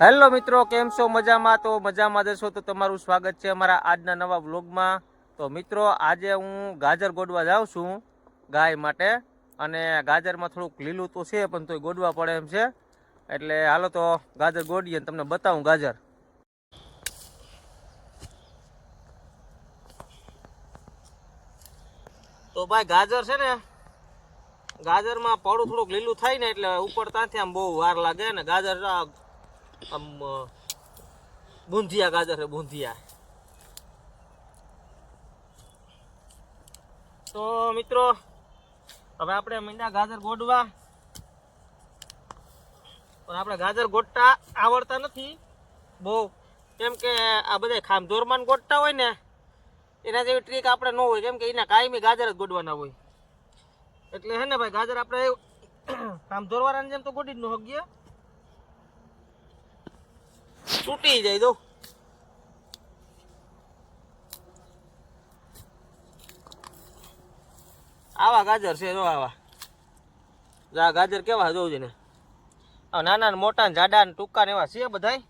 Hello મિત્રો, કેમ છો? મજામાં? તો મજામાં જશો તો તમારું સ્વાગત છે અમારા આજના નવા વ્લોગમાં. તો મિત્રો, આજે હું ગાજર ગોડવા જાઉં છું ગાય માટે. અને ગાજરમાં થોડુંક લીલું તો છે, પણ તોય ગોડવા પડે એમ છે. એટલે હાલો તો ગાજર ગોડીએ તમને બતાવું ગાજર. તો ભાઈ, ગાજર છે ને, ગાજરમાં પડું થોડુંક લીલું થાય ને, એટલે ઉપર ત્યાંથી આમ બહુ વાર લાગે ને. ગાજર આમ બુંધિયા ગાજર છે, બુંધિયા. તો મિત્રો, હવે આપણે મીંડા ગાજર ગોડવા. પણ આપણે ગાજર ગોટતા આવડતા નથી. બહુ. કેમ કે આ બધા ખામધોરમાં ગોટતા હોય ને, એના જેવી ટ્રીક આપણે ન હોય. કેમ કે એના કાયમી ગાજર જ ગોડવાના હોય. એટલે હે ને ભાઈ, ગાજર આપણે ખામધોરવાળાની જેમ તો ગોડી જ ન હગીએ તૂટી જાય દો આવા ગાજર છે જો આવા. જો, ગાજર કેવા જોવું છે ને? નાના મોટા ને જાડા ને ટૂંકા એવા છે બધાય?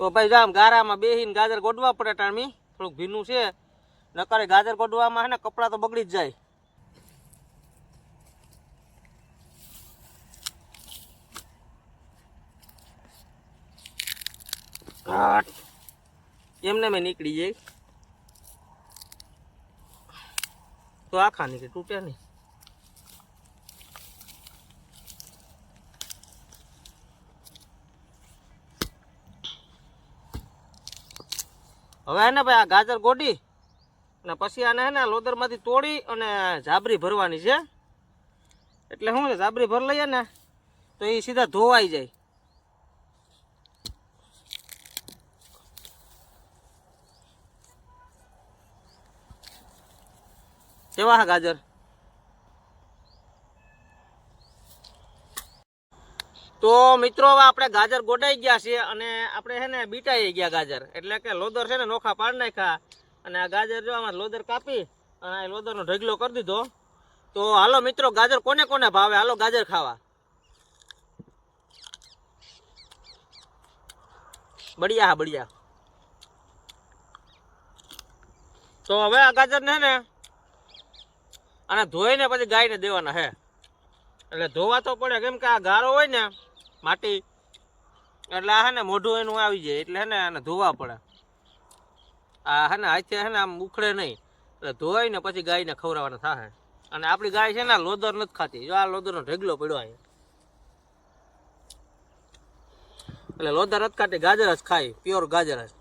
તો ભાઈ જામ ગારામાં બેહીને ગાજર ગોડવા પડે ટાણમી. થોડુંક ભીનું છે. નકરે ગાજર ગોડવામાં હે ને કપડાં તો બગડી જ જાય. એમને મેં નીકળી જાય તો આખા નીકળી તૂટ્યા નહીં. હવે ને ભાઈ આ ગાજર ગોડી? અને પછી આને હે ને લોદરમાંથી તોડી અને જાબરી ભરવાની છે. એટલે શું છે જાબરી ભર લઈએ ને, તો એ સીધા ધોવાઈ જાય. કેવા હા ગાજર? તો મિત્રો, હવે આપણે ગાજર ગોડાઈ ગયા છે અને આપણે છે ને બીટાઈ ગયા ગાજર. એટલે કે લોદર છે ને નોખા પાડ નાખ્યા. અને આ ગાજર જો આમાં લોદર કાપી અને આ લોદરનો ઢગલો કરી દીધો. તો હાલો મિત્રો, ગાજર કોને કોને ભાવે? હાલો ગાજર ખાવા. બળિયા હા, બળિયા. તો હવે આ ગાજર ને ને અને ધોઈને પછી ગાયને દેવાના હે. એટલે ધોવા તો પડે, કેમ કે આ ગારો હોય ને, માટી, એટલે હે ને મોઢું એનું આવી જાય, એટલે હે ને આને ધોવા પડે. આ હે ને હાથે હે ને આમ ઉખડે નહીં. એટલે ધોઈ ને પછી ગાયને ખવડાવવાના થાય અને આપણી ગાય છે ને લોદર નથી ખાતી. જો આ લોદરનો ઢગલો પડ્યો અહીંયા. એટલે લોદર નથી ખાતી, ગાજર જ ખાય પ્યોર ગાજર જ.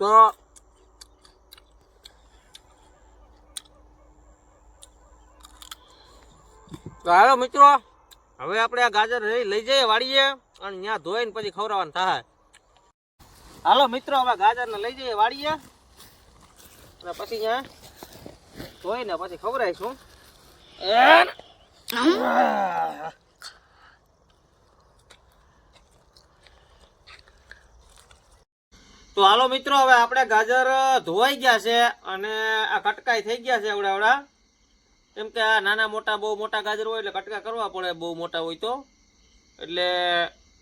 તો તો મિત્રો, હવે આપણે આ ગાજર લઈ લઈ જઈએ, વાળીએ અને ત્યાં ધોઈને પછી ખવડાવવાનું થાય હાલો મિત્રો હવે ગાજરને લઈ જઈએ વાળીએ અને પછી ત્યાં ધોઈને પછી ખવડાવીશું. તો હાલો મિત્રો હવે આપણે ગાજર ધોવાઈ ગયા છે અને આ કટકાઈ થઈ ગયા છે એવડા કેમ કે આ નાના મોટા બહુ મોટા ગાજર હોય એટલે કટકા કરવા પડે બહુ મોટા હોય તો. એટલે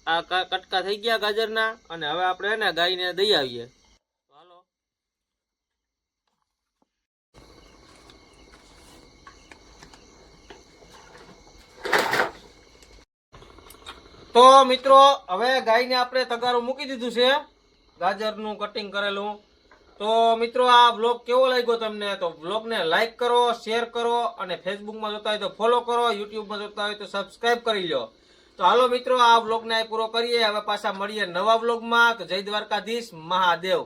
આ કટકા થઈ ગયા ગાજરના અને હવે આપણે એને ગાયને દઈ આવીએ. તો મિત્રો, હવે ગાયને આપણે તગારું મૂકી દીધું છે. ગાજરનું કટિંગ કરેલું. તો મિત્રો, આ બ્લોગ કેવો લાગ્યો તમને? તો બ્લોગને લાઇક કરો શેર કરો અને ફેસબુકમાં જોતા હોય તો ફોલો કરો યુટ્યુબમાં જોતા હોય તો સબસ્ક્રાઈબ કરી લો તો હાલો મિત્રો, આ બ્લોગને અહીં પૂરો કરીએ. હવે પાછા મળીએ નવા બ્લોગમાં તો જય દ્વારકાધીશ મહાદેવ.